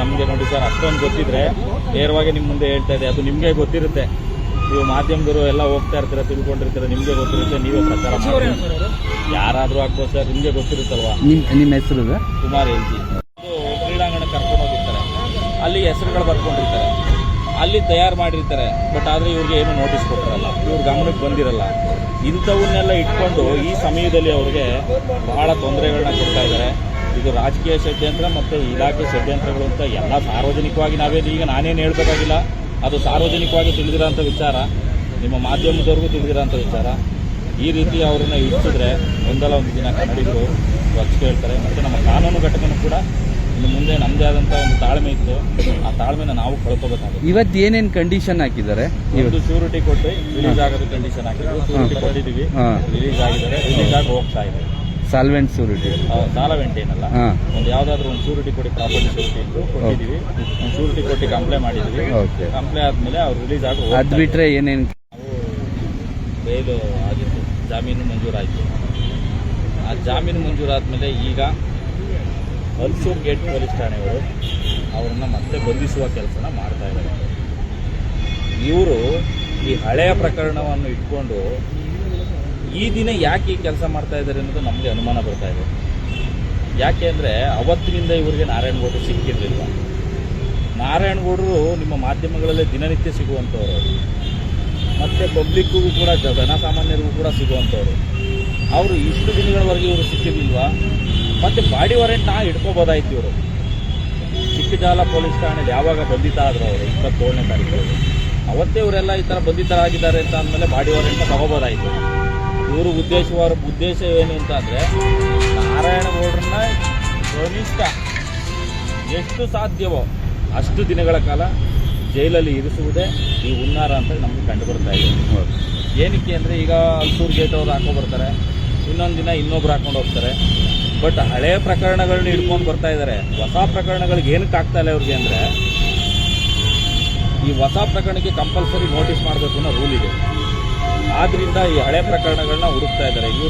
ನಮಗೆ ನೋಡಿ ಸರ್ ಅಷ್ಟೊಂದು ಗೊತ್ತಿದ್ರೆ ನೇರವಾಗಿ ನಿಮ್ಮ ಮುಂದೆ ಹೇಳ್ತಾ ಇದೆ ಅದು ನಿಮಗೆ ಗೊತ್ತಿರುತ್ತೆ. ನೀವು ಮಾಧ್ಯಮದವರು ಎಲ್ಲ ಹೋಗ್ತಾ ಇರ್ತೀರ ತಿಳ್ಕೊಂಡಿರ್ತೀರ ನಿಮಗೆ ಗೊತ್ತಿರುತ್ತೆ ನೀವೇ ಪ್ರಚಾರ ಮಾಡಿ ಯಾರಾದರೂ ಆಗ್ಬೋದು ಸರ್ ನಿಮಗೆ ಗೊತ್ತಿರುತ್ತಲ್ವಾ? ನಿಮ್ಮ ನಿಮ್ಮ ಹೆಸರು ಸರ್ ಕುಮಾರ್ ಎಲ್ ಜಿ ಕ್ರೀಡಾಂಗಣ ಕರ್ಕೊಂಡು ಹೋಗಿರ್ತಾರೆ. ಅಲ್ಲಿ ಹೆಸರುಗಳು ಬರ್ಕೊಂಡಿರ್ತಾರೆ. ಅಲ್ಲಿ ತಯಾರು ಮಾಡಿರ್ತಾರೆ ಬಟ್ ಆದರೆ ಇವ್ರಿಗೆ ಏನು ನೋಟಿಸ್ ಕೊಟ್ಟಿರಲ್ಲ, ಇವ್ರ ಗಮನಕ್ಕೆ ಬಂದಿರಲ್ಲ. ಇಂಥವನ್ನೆಲ್ಲ ಇಟ್ಕೊಂಡು ಈ ಸಮಯದಲ್ಲಿ ಅವ್ರಿಗೆ ಬಹಳ ತೊಂದರೆಗಳನ್ನ ಕೊಡ್ತಾ ಇದ್ದಾರೆ ಇದು ರಾಜಕೀಯ ಷಡ್ಯಂತ್ರ ಮತ್ತು ಇಲಾಖೆ ಷಡ್ಯಂತ್ರಗಳು ಅಂತ ಎಲ್ಲ ಸಾರ್ವಜನಿಕವಾಗಿ ನಾವೇನು ಈಗ ನಾನೇನು ಹೇಳ್ಬೇಕಾಗಿಲ್ಲ. ಅದು ಸಾರ್ವಜನಿಕವಾಗಿ ತಿಳಿದಿರೋಂಥ ವಿಚಾರ. ನಿಮ್ಮ ಮಾಧ್ಯಮದವ್ರಿಗೂ ತಿಳಿದಿರೋಂಥ ವಿಚಾರ. ಈ ರೀತಿ ಅವ್ರನ್ನ ಇಳಿಸಿದ್ರೆ ಒಂದಲ್ಲ ಒಂದು ದಿನ ಕನ್ನಡಿಗರು ರಕ್ಷ ಕೇಳ್ತಾರೆ. ಮತ್ತು ನಮ್ಮ ಕಾನೂನು ಘಟಕನೂ ಕೂಡ ಇನ್ನು ಮುಂದೆ ನಮ್ದೇ ಆದಂತ ಒಂದು ತಾಳ್ಮೆ ಇತ್ತು. ಆ ತಾಳ್ಮೆನ ನಾವು ಕಳ್ಕೊಬೇಕಾಗುತ್ತೆ. ಇವತ್ತು ಏನೇನು ಕಂಡೀಷನ್ ಹಾಕಿದ್ದಾರೆ? ಇವತ್ತು. ಶ್ಯೂರಿಟಿ ಕೊಟ್ಟು ರಿಲೀಸ್ ಆಗೋದು ಕಂಡೀಷನ್ ಹಾಕಿದ್ರು ಶೂರಿಟಿ ಕೊಟ್ಟಿದ್ದೀವಿ. ಹಾಂ. ರಿಲೀಸ್ ಆಗಿದ್ದಾರೆ. ರಿಲೀಸ್ ಆಗಿ ಹೋಗ್ತಾ ಇದೆ. ಸಾಲ್ವೆಂಟ್ ಸೂರಿಟಿ ಆ, ಸಾಲ ಏನಲ್ಲ. ಒಂದು ಯಾವ್ದಾದ್ರು ಒಂದು ಸೂರಿಟಿ ಕೊಡಿ ಪ್ರಾಪರ್ಟಿ ಕೊಟ್ಟಿದೀವಿ ಇತ್ತು ಕೊಟ್ಟಿದ್ದೀವಿ. ಒಂದು ಶೂರಿಟಿ ಕೊಟ್ಟು ಕಂಪ್ಲೈ ಮಾಡಿದ್ವಿ ಕಂಪ್ಲೇ ಆದ್ಮೇಲೆ ಅವ್ರು ರಿಲೀಸ್ ಆಗಿ ಅದು ಬಿಟ್ರೆ ಏನೇನು ನಾವು ಬೇಲು ಆಗಿತ್ತು. ಜಾಮೀನು ಮಂಜೂರಾಯಿತು. ಆ ಜಾಮೀನು ಮಂಜೂರಾದ್ಮೇಲೆ ಈಗ ಹಲ್ಸೂರ್ ಗೇಟ್ ಪೊಲೀಸ್ ಠಾಣೆಯವರು ಅವರನ್ನು ಮತ್ತೆ ಬಂಧಿಸುವ ಕೆಲಸನ ಮಾಡ್ತಾ ಇದ್ದಾರೆ. ಇವರು ಈ ಹಳೆಯ ಪ್ರಕರಣವನ್ನು ಇಟ್ಕೊಂಡು ಈ ದಿನ ಯಾಕೆ ಈ ಕೆಲಸ ಮಾಡ್ತಾ ಇದ್ದಾರೆ ಅನ್ನೋದು ನಮಗೆ ಅನುಮಾನ ಬರ್ತಾ ಇದೆ. ಯಾಕೆ ಅಂದರೆ ಅವತ್ತಿನಿಂದ ಇವರಿಗೆ ನಾರಾಯಣಗೌಡರು ಸಿಕ್ಕಿರಲಿಲ್ಲ ನಾರಾಯಣಗೌಡರು ನಿಮ್ಮ ಮಾಧ್ಯಮಗಳಲ್ಲೇ ದಿನನಿತ್ಯ ಸಿಗುವಂಥವ್ರು ಮತ್ತು ಪಬ್ಲಿಕ್ಕಿಗೂ ಕೂಡ ಜನಸಾಮಾನ್ಯರಿಗೂ ಕೂಡ ಸಿಗುವಂಥವ್ರು ಅವರು ಇಷ್ಟು ದಿನಗಳವರೆಗೆ ಇವರು ಸಿಕ್ಕಿರ್ಲಿಲ್ವಾ? ಮತ್ತು ಬಾಡಿ ವಾರೆಂಟ್ನ ಹಿಡ್ಕೋಬೋದಾಯ್ತು ಇವರು. ಚಿಕ್ಕಜಾಲ ಪೊಲೀಸ್ ಠಾಣೆಯಲ್ಲಿ ಯಾವಾಗ ಬಂಧಿತ ಆದ್ರು ಅವರು ಇಪ್ಪತ್ತೇಳನೇ ತಾರೀಕು ಅವತ್ತೇ ಇವರೆಲ್ಲ ಈ ಥರ ಬಂಧಿತರಾಗಿದ್ದಾರೆ ಅಂತ ಅಂದಮೇಲೆ ಬಾಡಿ ವಾರೆಂಟ್ ತಗೋಬೋದಾಯಿತು. ಇವರು ಉದ್ದೇಶವಾರ ಉದ್ದೇಶ ಏನು ಅಂತ ಅಂದರೆ ನಾರಾಯಣಗೌಡ್ರನ್ನ ಕನಿಷ್ಠ ಎಷ್ಟು ಸಾಧ್ಯವೋ ಅಷ್ಟು ದಿನಗಳ ಕಾಲ ಜೈಲಲ್ಲಿ ಇರಿಸುವುದೇ ಈ ಹುನ್ನಾರ ಅಂತ ನಮಗೆ ಕಂಡು ಬರ್ತಾ ಇದೆ. ಏನಕ್ಕೆ ಅಂದರೆ ಈಗ ಅಲ್ಸೂರ್ ಗೇಟ್ ಅವ್ರು ಹಾಕೋ ಬರ್ತಾರೆ ಇನ್ನೊಂದು ದಿನ ಇನ್ನೊಬ್ರು ಹಾಕೊಂಡು ಹೋಗ್ತಾರೆ. ಬಟ್ ಹಳೆ ಪ್ರಕರಣಗಳನ್ನ ಹಿಡ್ಕೊಂಡು ಬರ್ತಾ ಇದ್ದಾರೆ ಹೊಸ ಪ್ರಕರಣಗಳಿಗೆ ಏನಕ್ಕೆ ಆಗ್ತಾ ಇಲ್ಲ ಇವ್ರಿಗೆ ಅಂದರೆ, ಈ ಹೊಸ ಪ್ರಕರಣಕ್ಕೆ ಕಂಪಲ್ಸರಿ ನೋಟಿಸ್ ಮಾಡಬೇಕು ಅನ್ನೋ ರೂಲ್ ಇದೆ. ಆದ್ದರಿಂದ ಈ ಹಳೆ ಪ್ರಕರಣಗಳನ್ನ ಹುಡುಕ್ತಾ ಇದ್ದಾರೆ